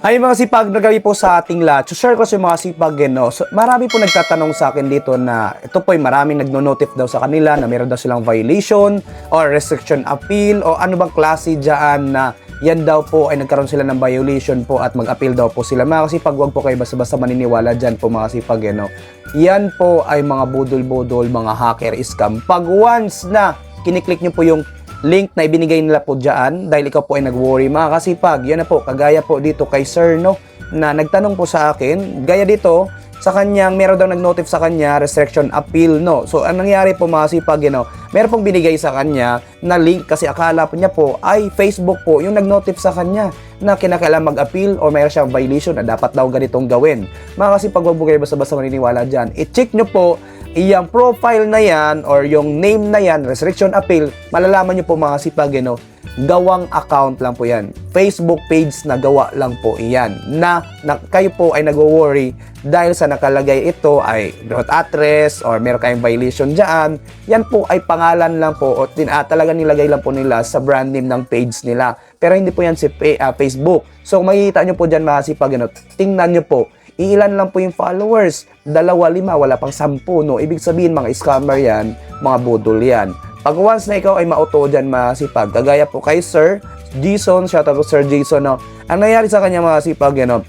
Ay mga sipag na gabi po sa ating lahat. So share ko sa mga sipag eh, no? So, marami po nagtatanong sa akin dito na ito po ay maraming nagno-notif daw sa kanila na meron daw silang violation or restriction appeal o ano bang klase dyan na yan daw po ay nagkaroon sila ng violation po at mag-appeal daw po sila. Mga kasipag, wag po kayo basta-basta maniniwala dyan po mga kasipag eh, no? Yan po ay mga budol-budol, mga hacker scam. Pag once na kiniklik nyo po yung link na ibinigay nila po dyan dahil ikaw po ay nag-worry. Mga kasipag, yan na po, kagaya po dito kay Sir, no, na nagtanong po sa akin, gaya dito, sa kanyang, meron daw nag-notif sa kanya, restriction appeal, no. So, ang nangyari po mga kasipag, you know, meron pong binigay sa kanya na link kasi akala po niya po ay Facebook po yung nag-notif sa kanya na kinakailangan mag-appeal o mayroon siyang violation na dapat daw ganitong gawin. Mga kasipag, huwag po kayo basta-basta maniniwala dyan. I-check nyo po iyang profile na yan or yung name na yan, restriction appeal, malalaman nyo po mga sipag, you gawang account lang po yan. Facebook page na gawa lang po iyan. Na, na kayo po ay nag-worry dahil sa nakalagay ito ay root address or meron kayong violation dyan. Yan po ay pangalan lang po o tin, ah, talaga nilagay lang po nila sa brand name ng page nila. Pero hindi po yan si ah, Facebook. So makikita nyo po dyan mga sipag, you tingnan nyo po ilan lang po yung followers. Dalawa, lima, wala pang sampu, no? Ibig sabihin, mga scammer yan, mga budol yan. Pag once na ikaw ay mauto dyan, mga sipag, kagaya po kay Sir Jason, shout out to Sir Jason, no? Ang nangyari sa kanya, mga sipag, yan, no?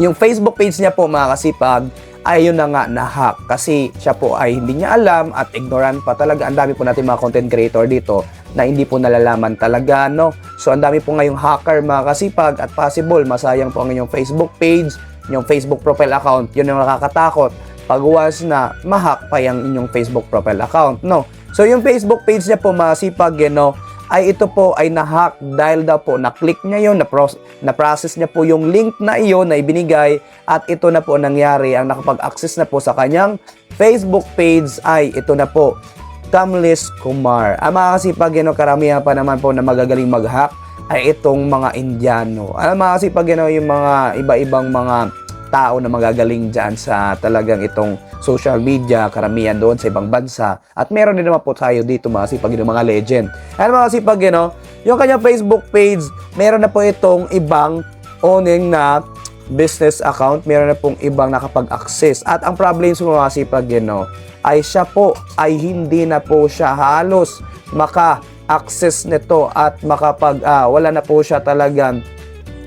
Yung Facebook page niya po, mga kasipag, ay yun na nga na-hack kasi siya po ay hindi niya alam at ignorant pa talaga. Ang dami po natin mga content creator dito na hindi po nalalaman talaga, no? So, ang dami po ngayong hacker, mga kasipag, at possible, masayang po ang inyong Facebook page, yung Facebook profile account, yun yung nakakatakot. Pag once na mahack pa yung inyong Facebook profile account, no? So, yung Facebook page niya po, mga sipag, you know, ay ito po ay na-hack dahil daw po na-click niya yun, na-process, niya po yung link na iyon na ibinigay at ito na po nangyari. Ang nakapag-access na po sa kanyang Facebook page ay ito na po, Kamlis Kumar. Ang mga kasipag, you know, karamihan pa naman po na magagaling mag-hack ay itong mga Indiano. Alam mga kasipag, you know, yung mga iba-ibang mga tao na magagaling dyan sa talagang itong social media, karamihan doon sa ibang bansa. At meron din naman po tayo dito mga sipag yung mga legend. Ano mga sipag, you know, yung kanyang Facebook page, meron na po itong ibang owning na business account, meron na pong ibang nakapag-access. At ang problem sa mga sipag, you know, ay siya po ay hindi na po siya halos maka-access nito at makapag, ah, wala na po siya talagang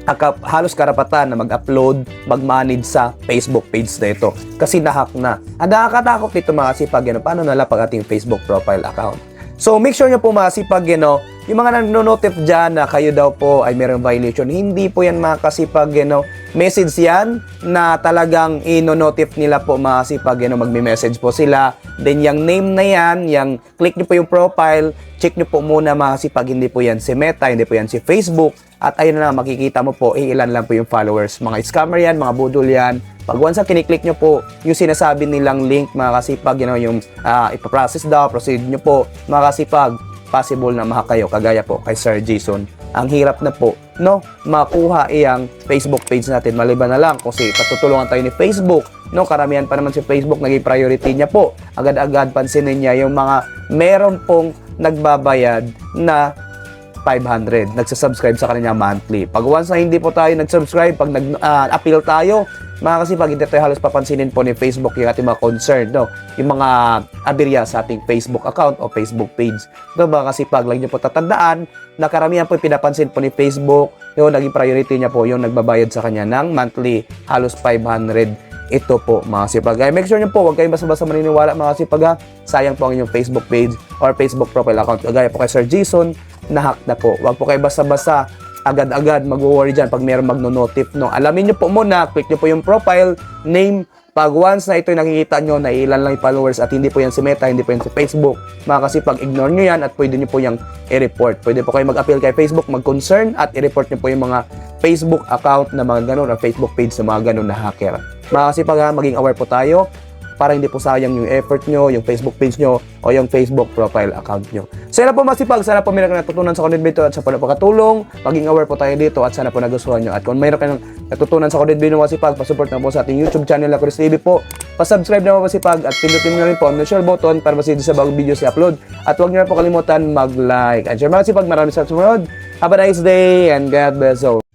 aka- halos karapatan na mag-upload, mag-manage sa Facebook page na ito. Kasi nahack na. Ang nakakatakot nito mga sipag, you know, paano nalapag ating Facebook profile account. So, make sure nyo po mga sipag, you know, yung mga nanonotif dyan na kayo daw po ay mayroong violation, hindi po yan mga kasipag, you know, message yan na talagang inonotif nila po mga sipag, know, magme-message po sila. Then, yung name na yan, yung click nyo po yung profile, check nyo po muna mga sipag, hindi po yan si Meta, hindi po yan si Facebook. At ayun na, makikita mo po, eh, ilan lang po yung followers. Mga scammer yan, mga budol yan. Pag once kiniklik nyo po, yung sinasabi nilang link, mga kasipag, you know, yung uh, ipaprocess daw, proceed nyo po, mga kasipag, possible na maha kayo, kagaya po kay Sir Jason. Ang hirap na po, no, makuha iyang Facebook page natin. Maliban na lang kasi patutulungan tayo ni Facebook, no, karamihan pa naman si Facebook, naging priority niya po. Agad-agad pansinin niya yung mga meron pong nagbabayad na 500. Nagsasubscribe sa kanya monthly. Pag once na hindi po tayo nag-subscribe, pag nag-appeal tayo, mga kasi pag hindi halos papansinin po ni Facebook yung ating mga concern, no? yung mga aberya sa ating Facebook account o Facebook page. No, mga kasi pag lang niyo po tatandaan na karamihan po pinapansin po ni Facebook, yung naging priority niya po yung nagbabayad sa kanya ng monthly halos 500 ito po mga sipag. Kaya make sure nyo po, huwag kayong basta-basta maniniwala mga sipag ha. Sayang po ang inyong Facebook page or Facebook profile account. Kagaya po kay Sir Jason, nahack na po. Huwag po kayo basta-basta agad-agad mag-worry dyan pag mayroong magno-notif. No? Alamin nyo po muna, click nyo po yung profile, name, pag once na ito yung nakikita nyo na ilan lang yung followers at hindi po yan si Meta, hindi po yan si Facebook, mga kasi pag ignore nyo yan at pwede nyo po yung i-report. Pwede po kayo mag-appeal kay Facebook, mag-concern at i-report nyo po yung mga Facebook account na mga ganun or Facebook page na mga ganun na hacker. Mga kasi pag maging aware po tayo para hindi po sayang yung effort nyo, yung Facebook page nyo, o yung Facebook profile account nyo. So yan na po masipag, sana po kayo natutunan sa content video at sa po napakatulong, maging aware po tayo dito at sana po nagustuhan nyo. At kung mayroon kayong natutunan sa content video masipag, pasupport na po sa ating YouTube channel na Chris TV po. Pasubscribe na po masipag at pindutin nyo rin po ang share button para masidi sa bagong videos na upload. At huwag nyo na po kalimutan mag-like. And share masipag, maraming sa sumunod. Have a nice day and God bless all.